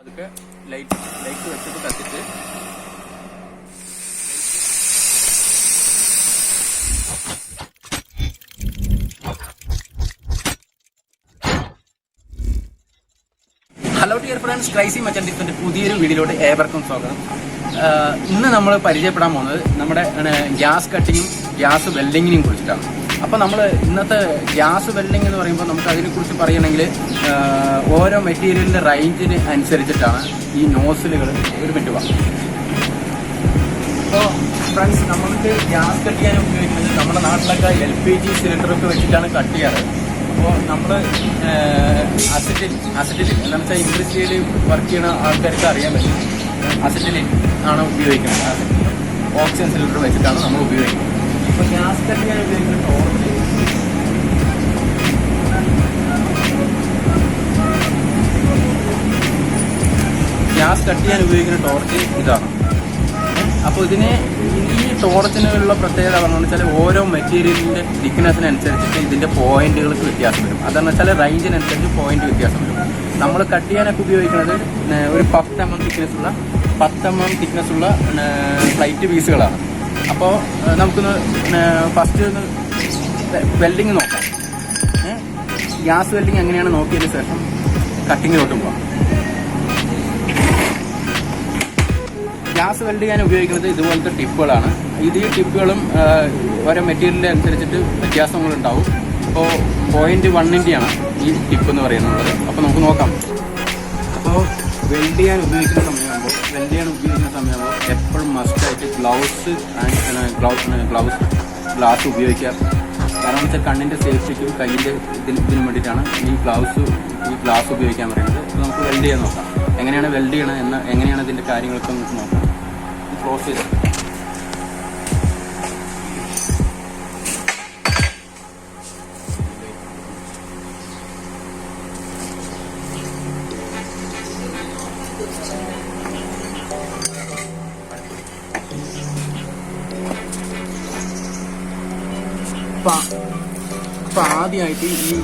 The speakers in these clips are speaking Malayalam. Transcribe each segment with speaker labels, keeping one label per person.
Speaker 1: അതൊക്കെ ലൈറ്റ് ലൈറ്റ് വെച്ചിട്ട് കത്തിച്ച്. ഹലോ ഡിയർ ഫ്രണ്ട്സ് ക്രൈസി മച്ചൻഡിഫിന്റെ പുതിയൊരു വീഡിയോയിലോട്ട് ഏവർക്കും സ്വാഗതം. ഇന്ന് നമ്മൾ പരിചയപ്പെടാൻ പോകുന്നത് നമ്മുടെ ഗ്യാസ് കട്ടിങ്ങും ഗ്യാസ് വെൽഡിങ്ങിനെയും കുറിച്ചിട്ടാണ്. അപ്പോൾ നമ്മൾ ഇന്നത്തെ ഗ്യാസ് വെൽഡിംഗ് എന്ന് പറയുമ്പോൾ നമുക്ക് അതിനെക്കുറിച്ച് പറയണമെങ്കിൽ ഓരോ മെറ്റീരിയലിന്റെ റേഞ്ചിന് അനുസരിച്ചിട്ടാണ് ഈ നോസിലുകൾ ഒരു മിനിറ്റ് വാ. അപ്പോൾ ഫ്രണ്ട്സ് നമുക്ക് ഗ്യാസ് കട്ട് ചെയ്യാൻ ഉപയോഗിക്കുന്നത് നമ്മുടെ നാട്ടിലൊക്കെ എൽ പി ജി സിലിണ്ടറൊക്കെ വെച്ചിട്ടാണ് കട്ട് ചെയ്യാറ്. അപ്പോൾ നമ്മൾ അസറ്റിൽ അസിറ്റിൽ എന്താണെന്ന് വെച്ചാൽ ഇൻഡസ്ട്രിയിൽ വർക്ക് ചെയ്യുന്ന ആൾക്കാർക്ക് അറിയാൻ പറ്റും. അസിറ്റിൽ ആണ് ഉപയോഗിക്കുന്നത്. ഓക്സിജൻ സിലിണ്ടർ വെച്ചിട്ടാണ് നമ്മൾ ഉപയോഗിക്കുന്നത്. ഗ്യാസ് കട്ട് ചെയ്യാൻ ഉപയോഗിക്കുന്ന ടോർച്ച് ഇതാണ്. അപ്പോൾ ഇതിന് ഈ ടോർച്ചിനുള്ള പ്രത്യേകത പറഞ്ഞു വെച്ചാൽ ഓരോ മെറ്റീരിയലിന്റെ തിക്നെസ്സിനനുസരിച്ചിട്ട് ഇതിന്റെ പോയിന്റുകൾക്ക് വ്യത്യാസം വരും. അതെന്ന് വെച്ചാൽ റേഞ്ചിനനുസരിച്ച് പോയിന്റ് വ്യത്യാസം വരും. നമ്മൾ കട്ട് ചെയ്യാനൊക്കെ ഉപയോഗിക്കുന്നത് ഒരു പത്ത് എം എം തിക്നെസ്സുള്ള പത്ത് എം എം തിക്നെസ്സുള്ള ഫ്ലൈറ്റ് പീസുകളാണ് അപ്പോൾ നമുക്കൊന്ന് ഫസ്റ്റ് ഒന്ന് വെൽഡിങ് നോക്കാം? ഗ്യാസ് വെൽഡിങ് എങ്ങനെയാണ് നോക്കിയതിന് ശേഷം കട്ടിങ്ങിലോട്ട് പോവാം. ഗ്യാസ് വെൽഡ് ചെയ്യാൻ ഉപയോഗിക്കുന്നത് ഇതുപോലത്തെ ടിപ്പുകളാണ്. ഇത് ഈ ടിപ്പുകളും ഓരോ മെറ്റീരിയലിന്റെ അനുസരിച്ചിട്ട് വ്യത്യാസങ്ങളുണ്ടാവും. അപ്പോൾ പോയിന്റ് വണ്ണിന്റെയാണ് ഈ ടിപ്പ് എന്ന് പറയുന്നത്. അപ്പോൾ നമുക്ക് നോക്കാം. അപ്പോൾ വെൽഡ് ചെയ്യാൻ ഉപയോഗിക്കുന്ന സമയമാകുമ്പോൾ വെൽഡ് ചെയ്യാൻ സമയമാകുമ്പോൾ എപ്പോഴും മസ്റ്റായിട്ട് ഗ്ലൗസ് ഗ്ലൗസ് ഗ്ലൗസ് ഗ്ലാസ് ഉപയോഗിക്കുക കാരണം വെച്ചാൽ കണ്ണിന്റെ സേഫ്റ്റിക്കും കയ്യിന്റെ ഇതിന് ഇതിനും വേണ്ടിയിട്ടാണ് ഈ ഗ്ലൗസ് ഈ ഗ്ലാസ് ഉപയോഗിക്കാൻ പറയുന്നത്. അപ്പോൾ നമുക്ക് വെൽഡ് ചെയ്യാൻ നോക്കാം. എങ്ങനെയാണ് വെൽഡ് ചെയ്യണം എന്ന് എങ്ങനെയാണ് ഇതിന്റെ കാര്യങ്ങളൊക്കെ നമുക്ക് നോക്കാം. ക്ലോസ് ആദ്യമായിട്ട് ഈ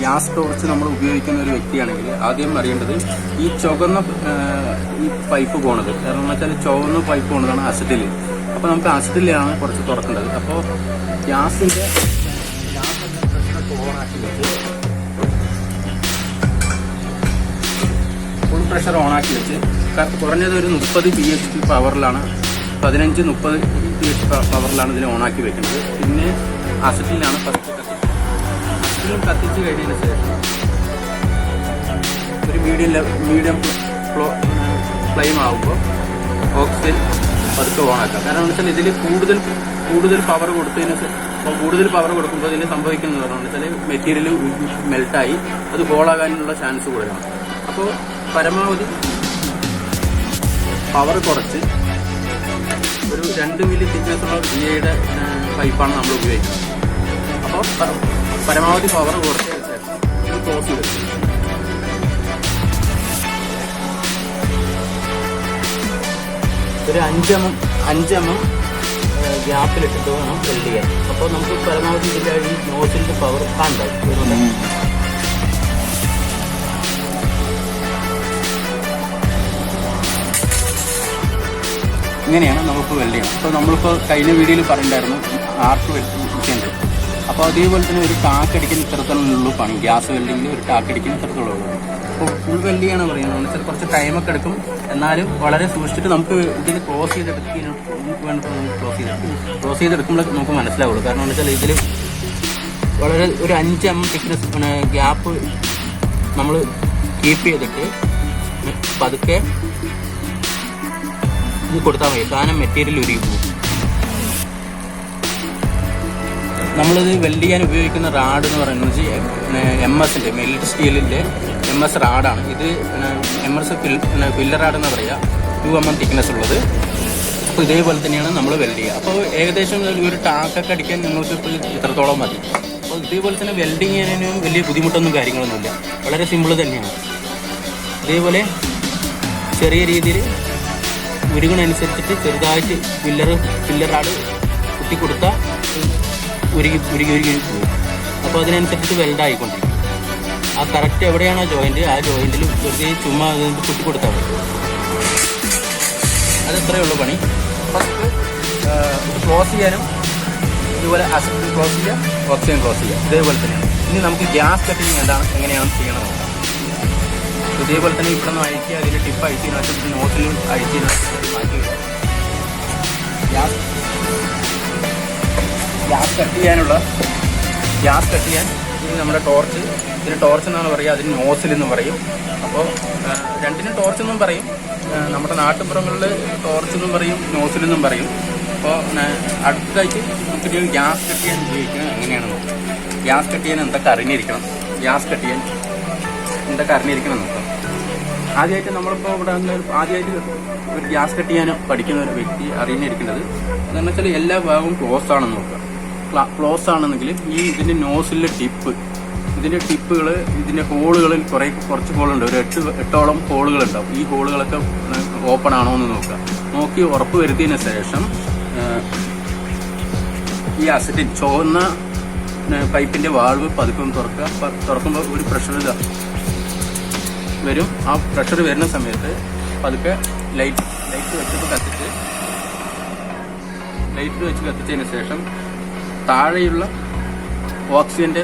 Speaker 1: ഗ്യാസ് ടോർച്ച് നമ്മൾ ഉപയോഗിക്കുന്ന ഒരു വ്യക്തിയാണെങ്കിൽ ആദ്യം അറിയേണ്ടത് ഈ ചുവന്ന ഈ പൈപ്പ് പോണത്. കാരണം എന്ന് വെച്ചാൽ ചുവന്ന പൈപ്പ് പോണതാണ് അസിഡിൽ അപ്പോൾ നമുക്ക് അസിഡിലാണ് കുറച്ച് തുറക്കേണ്ടത്. അപ്പോൾ ഗ്യാസിന്റെ വെച്ച് ഫുൾ പ്രഷർ ഓണാക്കി വെച്ച് കുറഞ്ഞത് ഒരു മുപ്പത് പി എച്ച് പി പവറിലാണ് പതിനഞ്ച് മുപ്പത് പി എച്ച് പവറിലാണ് ഇതിനെ ഓണാക്കി വെക്കുന്നത്. പിന്നെ അസിറ്റിലാണ് അസിറ്റിലും കത്തിച്ച് കഴിഞ്ഞതിന് ശേഷം ഒരു മീഡിയം മീഡിയം ഫ്ലോ ഫ്ലെയിം ആകുമ്പോൾ ഓക്സിജൻ പതുക്കെ ഓണാക്കാം കാരണം എന്ന് വെച്ചാൽ ഇതിൽ കൂടുതൽ കൂടുതൽ പവർ കൊടുത്തതിന് അപ്പോൾ കൂടുതൽ പവർ കൊടുക്കുമ്പോൾ ഇതിന് സംഭവിക്കുന്നത് പറഞ്ഞു വെച്ചാൽ മെറ്റീരിയൽ മെൽട്ടായി അത് ഹോളാകാനുള്ള ചാൻസ് കൂടുതലാണ്. അപ്പോൾ പരമാവധി പവർ കുറച്ച് ഒരു രണ്ട് മില്ലി തിക്നെസ്സുള്ള വി ഐയുടെ പൈപ്പാണ് നമ്മൾ ഉപയോഗിക്കുന്നത്. അപ്പോൾ പരമാവധി പവർ കുറച്ച് ശേഷം ഇത് ക്ലോസ്. ഒരു അഞ്ചെം അഞ്ചെം ഗ്യാപ്പിലിട്ടിട്ട് വേണം വെൽഡ് ചെയ്യാൻ. അപ്പോൾ നമുക്ക് പരമാവധി ഇതിന്റെ ഈ നോസിന്റെ പവർ കാണണ്ടാവും ഇങ്ങനെയാണ് നമുക്ക് വെൽഡ് ചെയ്യണം അപ്പോൾ നമ്മളിപ്പോൾ കഴിഞ്ഞ വീഡിയോയിൽ പറഞ്ഞിട്ടുണ്ടായിരുന്നു ആർക്ക് വെൽഡിങ് അപ്പോൾ അതേപോലെ തന്നെ ഒരു ടാക്കടിക്കുന്ന ഇത്തരത്തിലുള്ളൂ പണി. ഗ്യാസ് വെൽഡിങ്ങിൽ ഒരു ടാക്കടിക്കുന്ന ഇത്തരത്തിലുള്ള അപ്പോൾ ഫുൾ വെൽഡ് ചെയ്യണം പറയുന്നത്. വെച്ചാൽ കുറച്ച് ടൈമൊക്കെ എടുക്കും. എന്നാലും വളരെ സൂക്ഷിച്ചിട്ട് നമുക്ക് ഇതിൽ ക്ലോസ് ചെയ്തെടുക്കുന്ന വേണ്ടപ്പോൾ നമുക്ക് ക്ലോസ് ചെയ്തെടുക്കും ക്ലോസ് ചെയ്തെടുക്കുമ്പോൾ നമുക്ക് മനസ്സിലാവുള്ളൂ. കാരണം എന്ന് വെച്ചാൽ ഇതിൽ വളരെ ഒരു അഞ്ച് എം തിക്നെസ് ഗ്യാപ്പ് നമ്മൾ കീപ്പ് ചെയ്തിട്ട് പതുക്കെ ഇത് കൊടുത്താൽ മതി. സാധനം മെറ്റീരിയൽ ഉരുകി പോകും. നമ്മളിത് വെൽഡ് ചെയ്യാൻ ഉപയോഗിക്കുന്ന റാഡ് എന്ന് പറയുന്നത് എം എസിന്റെ മെൽറ്റ് സ്റ്റീലിന്റെ എം എസ് റാഡാണ്. ഇത് എം എസ് ഫില്ലർ റാഡ് എന്ന് പറയുക ടു എം എം തിക്നെസ് ഉള്ളത്. അപ്പോൾ ഇതേപോലെ തന്നെയാണ് നമ്മൾ വെൽഡ് ചെയ്യുക. അപ്പോൾ ഏകദേശം ഒരു ടാക്കൊക്കെ അടിക്കാൻ നിങ്ങൾക്ക് ഇപ്പോൾ ഇത്രത്തോളം മതി. അപ്പോൾ ഇതേപോലെ തന്നെ വെൽഡിങ് ചെയ്യാനും വലിയ ബുദ്ധിമുട്ടൊന്നും കാര്യങ്ങളൊന്നുമില്ല. വളരെ സിമ്പിൾ തന്നെയാണ്. ഇതേപോലെ ചെറിയ രീതിയിൽ ഉരുകണനുസരിച്ചിട്ട് ചെറുതായിട്ട് ഫില്ലർ ഫില്ലർ റാഡ് കുത്തി കൊടുത്താൽ ഉരുകി ഉരുകി ഉരുകി. പോകും അപ്പോൾ അതിനനുസരിച്ച് വെൽഡ് ആയിക്കൊണ്ടിരിക്കും. ആ കറക്റ്റ് എവിടെയാണോ ജോയിന്റ് ആ ജോയിന്റിൽ വെറുതെ ചുമ്മാ അത് കുത്തി കൊടുത്താൽ മതി. അതെത്രയേ ഉള്ളൂ പണി. ഫസ്റ്റ് ക്ലോസ് ചെയ്യാനും ഇതുപോലെ അസറ്റ് ക്ലോസ് ചെയ്യുക ഓക്സിജൻ ക്ലോസ് ചെയ്യുക ഇതേപോലെ തന്നെ. ഇനി നമുക്ക് ഗ്യാസ് കട്ടിങ് എന്താണ് എങ്ങനെയാണ് ചെയ്യണം ഇതേപോലെ തന്നെ ഇവിടെ നിന്ന് അഴിക്കുക അതിന്റെ ടിപ്പ് അഴിച്ചതിന് ശേഷം നോട്ടിൽ അഴിച്ചതിന് ശേഷം മാറ്റി ഗ്യാസ് ഗ്യാസ് കട്ട് ചെയ്യാനുള്ള ഗ്യാസ് കട്ട് ചെയ്യാൻ ഇത് നമ്മുടെ ടോർച്ച് ഇതിന് ടോർച്ച് എന്നാണ് പറയുക അതിന് നോസിൽ എന്ന് പറയും. അപ്പോൾ രണ്ടിനും ടോർച്ച് എന്നും പറയും. നമ്മുടെ നാട്ടുപുറങ്ങളിൽ ടോർച്ച് എന്നും പറയും നോസിൽ എന്നും പറയും. അപ്പോൾ അടുത്തതായിട്ട് നമുക്കൊരു ഗ്യാസ് കട്ട് ചെയ്യാൻ ഉപയോഗിക്കുന്നത് എങ്ങനെയാണ് നോക്കാം. ഗ്യാസ് കട്ട് ചെയ്യാൻ എന്തൊക്കെ അറിഞ്ഞിരിക്കണം? ഗ്യാസ് കട്ട് ചെയ്യാൻ എന്തൊക്കെ അറിഞ്ഞിരിക്കണം നോക്കാം. ആദ്യമായിട്ട് നമ്മളിപ്പോൾ ഇവിടെ ആദ്യമായിട്ട് ഒരു ഗ്യാസ് കട്ട് ചെയ്യാൻ പഠിക്കുന്ന ഒരു വ്യക്തി അറിഞ്ഞിരിക്കുന്നത് എന്താണെന്ന് വെച്ചാൽ എല്ലാ ഭാഗവും ക്ലോസ് ആണെന്ന് നോക്കുക. ക്ലോസ് ആണെന്നെങ്കിൽ ഈ ഇതിന്റെ നോസിലെ ടിപ്പ് ഇതിന്റെ ടിപ്പുകൾ ഇതിന്റെ ഹോളുകളിൽ കുറേ കുറച്ച് ഹോളുണ്ട് ഒരു എട്ട് എട്ടോളം ഹോളുകൾ ഉണ്ടാവും. ഈ ഹോളുകളൊക്കെ ഓപ്പൺ ആണോ എന്ന് നോക്കുക. നോക്കി ഉറപ്പ് വരുത്തിയതിന് ശേഷം ഈ അസിഡിൻ ചുവന്ന പൈപ്പിന്റെ വാൾവ് പതുക്കം തുറക്കുക. തുറക്കുമ്പോൾ ഒരു പ്രഷർ ഇതാ വരും. ആ പ്രഷർ വരുന്ന സമയത്ത് പതുക്കെ ലൈറ്റ് ലൈറ്റ് വെച്ചിട്ട് കത്തിച്ച് ലൈറ്റ് വെച്ച് കത്തിച്ചതിന് ശേഷം താഴെയുള്ള ഓക്സിജന്റെ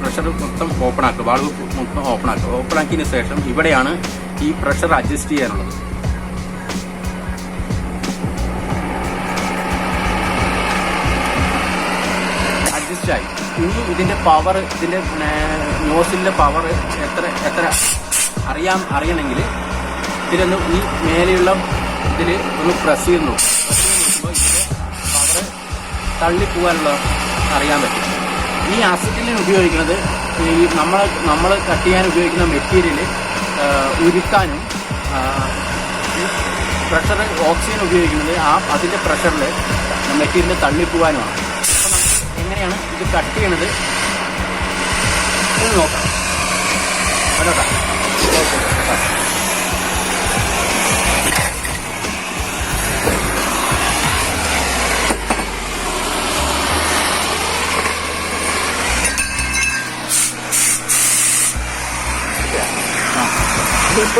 Speaker 1: പ്രഷർ മൊത്തം ഓപ്പൺ ആക്കുക. വാൾവ് മൊത്തം ഓപ്പൺ ആക്കുക. ഓപ്പൺ ആക്കിയതിന് ശേഷം ഇവിടെയാണ് ഈ പ്രഷർ അഡ്ജസ്റ്റ് ചെയ്യാനുള്ളത്. അഡ്ജസ്റ്റ് ആയി. ഇനി ഇതിന്റെ പവർ ഇതിന്റെ നോസിലെ പവർ എത്ര എത്ര അറിയാം അറിയണമെങ്കിൽ ഇതിലൊന്ന് ഈ മേലെയുള്ള ഇതിൽ ഒന്ന് പ്രസ് ചെയ്ത് നോക്കും തള്ളിപ്പോകാനുള്ള അറിയാൻ പറ്റും. ഈ അസിഡിലിന് ഉപയോഗിക്കുന്നത് ഈ നമ്മൾ നമ്മൾ കട്ട് ചെയ്യാൻ ഉപയോഗിക്കുന്ന മെറ്റീരിയൽ ഉരുക്കാനും പ്രഷർ ഓക്സിജൻ ഉപയോഗിക്കുന്നത് ആ അതിന്റെ പ്രഷറിൽ മെറ്റീരിയൽ തള്ളിപ്പോകാനുമാണ് നമുക്ക് എങ്ങനെയാണ് ഇത് കട്ട് ചെയ്യണത്? ഇത് നോക്കാം. കേട്ടോ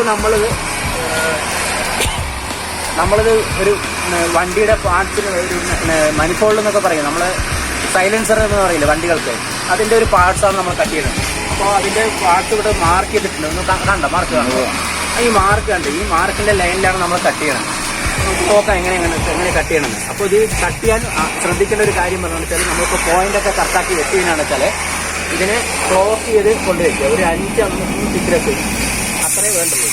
Speaker 1: ഇതിപ്പോൾ നമ്മളിത് നമ്മളിത് ഒരു വണ്ടിയുടെ പാർട്സിന് ഒരു മനിഫോൾഡ് എന്നൊക്കെ പറയും. നമ്മൾ സൈലൻസർ എന്ന് പറയില്ല വണ്ടികൾക്ക്. അതിന്റെ ഒരു പാർട്സാണ് നമ്മൾ കട്ട് ചെയ്യുന്നത്. അപ്പോൾ അതിന്റെ പാർട്സ് ഇവിടെ മാർക്ക് ചെയ്തിട്ടുണ്ട്. ഒന്ന് കണ്ട? മാർക്ക് കണ്ടോ ഈ മാർക്ക് കണ്ട്? ഈ മാർക്കിന്റെ ലൈനിലാണ് നമ്മൾ കട്ട് ചെയ്യണം നമുക്ക് നോക്കാം എങ്ങനെ എങ്ങനെ എങ്ങനെ കട്ട് ചെയ്യണമെന്ന് അപ്പോൾ ഇത് കട്ട് ചെയ്യാൻ ശ്രദ്ധിക്കേണ്ട ഒരു കാര്യം പറഞ്ഞു വെച്ചാൽ നമ്മളിപ്പോൾ പോയിന്റ് ഒക്കെ കറക്റ്റാക്കി വെച്ചതിനാണ് വെച്ചാൽ ഇതിനെ ക്രോസ് ചെയ്ത് കൊണ്ടുവയ്ക്കുക ഒരു അഞ്ച് അഞ്ച് തിക്നെസ് അത്രേ വേണ്ടുള്ളൂ.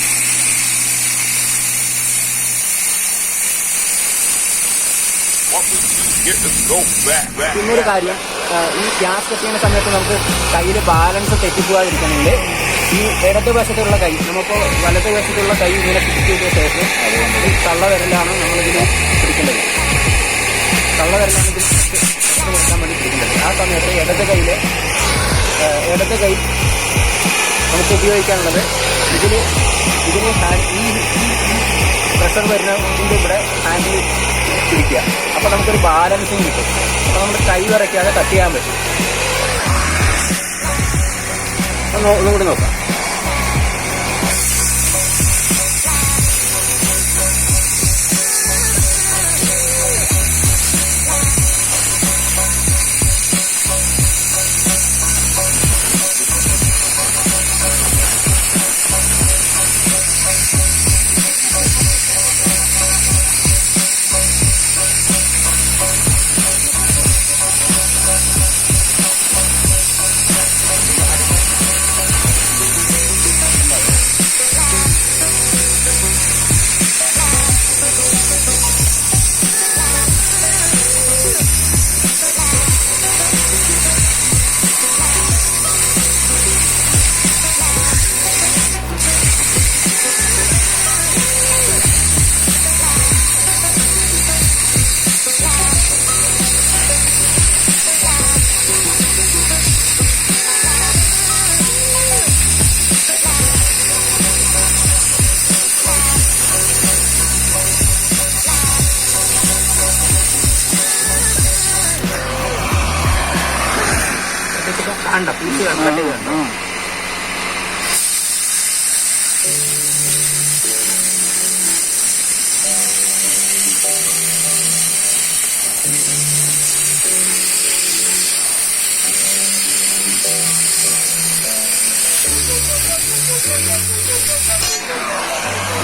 Speaker 1: പിന്നൊരു കാര്യം ഈ ഗ്യാസ് കട്ട് ചെയ്യുന്ന സമയത്ത് നമുക്ക് കയ്യിൽ ബാലൻസ് തെറ്റിപ്പോകാതിരിക്കണമെങ്കിൽ ഈ ഇടത് വശത്തുള്ള കൈ നമുക്ക് വലത് വശത്തുള്ള കൈ ഇങ്ങനെ കിട്ടിയ ശേഷം ഈ തള്ള വിരലാണ് നമ്മളിതിനെ പിടിക്കേണ്ടത്. തള്ള വിരലാണ് ഇതിൽ നിർത്താൻ വേണ്ടി പിടിക്കേണ്ടത്. ആ സമയത്ത് ഇടത് കൈയിലെ ഇടത് കൈ നമുക്ക് ഉപയോഗിക്കാനുള്ളത്. ഇതിന് ഹാൻഡ് ഈ പ്രഷർ വരുന്നതിന്റെ ഇവിടെ ഹാൻഡിൽ പിടിക്കുക അപ്പോൾ നമുക്കൊരു ബാലൻസിങ് കിട്ടും. അപ്പോൾ നമ്മൾ കൈ വരയ്ക്കാതെ കട്ട് ചെയ്യാൻ പറ്റും. ഒന്ന് നോ- ഒന്നും കൂടി നോക്കാം. കണ്ട പീസ് കണ്ടി കണ്ടോ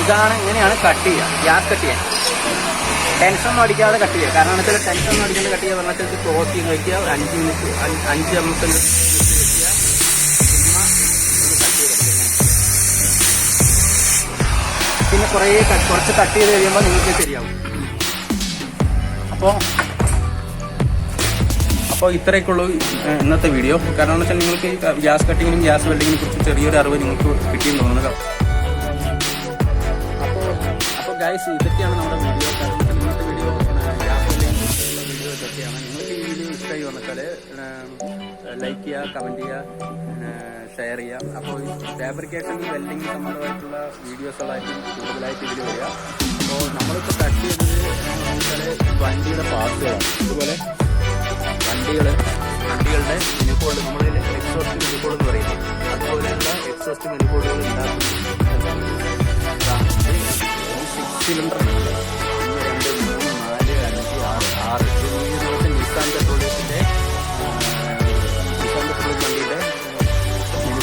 Speaker 1: ഇതാണ് ഇങ്ങനെയാണ് കട്ട് ചെയ്യുക. ഗ്യാസ് കട്ട് ചെയ്യാൻ. ടെൻഷൻ ഒന്നും അടിക്കാതെ കട്ട് ചെയ്യുക. കാരണം ടെൻഷൻ ഒന്നും അടിക്കാതെ കട്ട് ചെയ്യാൻ പറഞ്ഞാൽ ക്ലോസ് ചെയ്യുന്ന വയ്ക്കുക. അഞ്ച് മിനിറ്റ് അഞ്ച് നമുക്ക് പിന്നെ കുറേ കുറച്ച് കട്ട് ചെയ്ത് കഴിയുമ്പോൾ നിങ്ങൾക്ക് ശരിയാവും. അപ്പോൾ അപ്പോൾ ഇത്രയൊക്കെയുള്ളൂ ഇന്നത്തെ വീഡിയോ കാരണം വെച്ചാൽ നിങ്ങൾക്ക് ഗ്യാസ് കട്ടിങ്ങിനും ഗ്യാസ് വെൽഡിങ്ങിനെ കുറിച്ച് ചെറിയൊരു അറിവ് നിങ്ങൾക്ക് കിട്ടിയെന്ന് തോന്നുന്നു അപ്പോൾ അപ്പോൾ ഗൈസ് ഇതൊക്കെയാണ് നമ്മുടെ വീഡിയോ കാരണം ഇന്നത്തെ വീഡിയോ ഗ്യാസ് വെൽഡിങ്ങിനെ വീഡിയോ ഇതൊക്കെയാണ്. നിങ്ങൾക്ക് ഈ വീഡിയോ ഇഷ്ടമായി ലൈക്ക് ചെയ്യുക കമന്റ് ചെയ്യുക. ഷെയർ ചെയ്യാം. അപ്പോൾ ഫാബ്രിക്കേഷൻ വെൽഡിങ് സംബന്ധമായിട്ടുള്ള വീഡിയോസുകളായിരിക്കും കൂടുതലായിട്ട് ഇതിൽ വരിക. അപ്പോൾ നമ്മളിപ്പോൾ കട്ട് ചെയ്തത് വണ്ടിയുടെ പാർട്ടുകളാണ് ഇതുപോലെ വണ്ടികൾ വണ്ടികളുടെ മെനുക്കോഡ് നമ്മളിൽ എക്സോസ്റ്റ് മെനുക്കോഡ് എന്ന് പറയുന്നത് അതുപോലെയുള്ള എക്സോസ്റ്റ് മെനുക്കോഡുകൾ ഉണ്ടാക്കുന്നു. സിലിണ്ടർ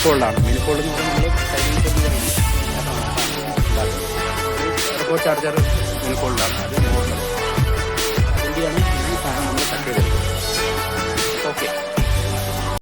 Speaker 1: മെനുക്കോളിലാണ് മെനുക്കോൾ എന്ന് പറയുന്നത് ടർബോ ചാർജർ മെനുക്കോളിലാണ് അത് അതിന്റെയാണ് ഈ സാധനം നമ്മൾ കട്ട് ചെയ്തത് ഓക്കെ.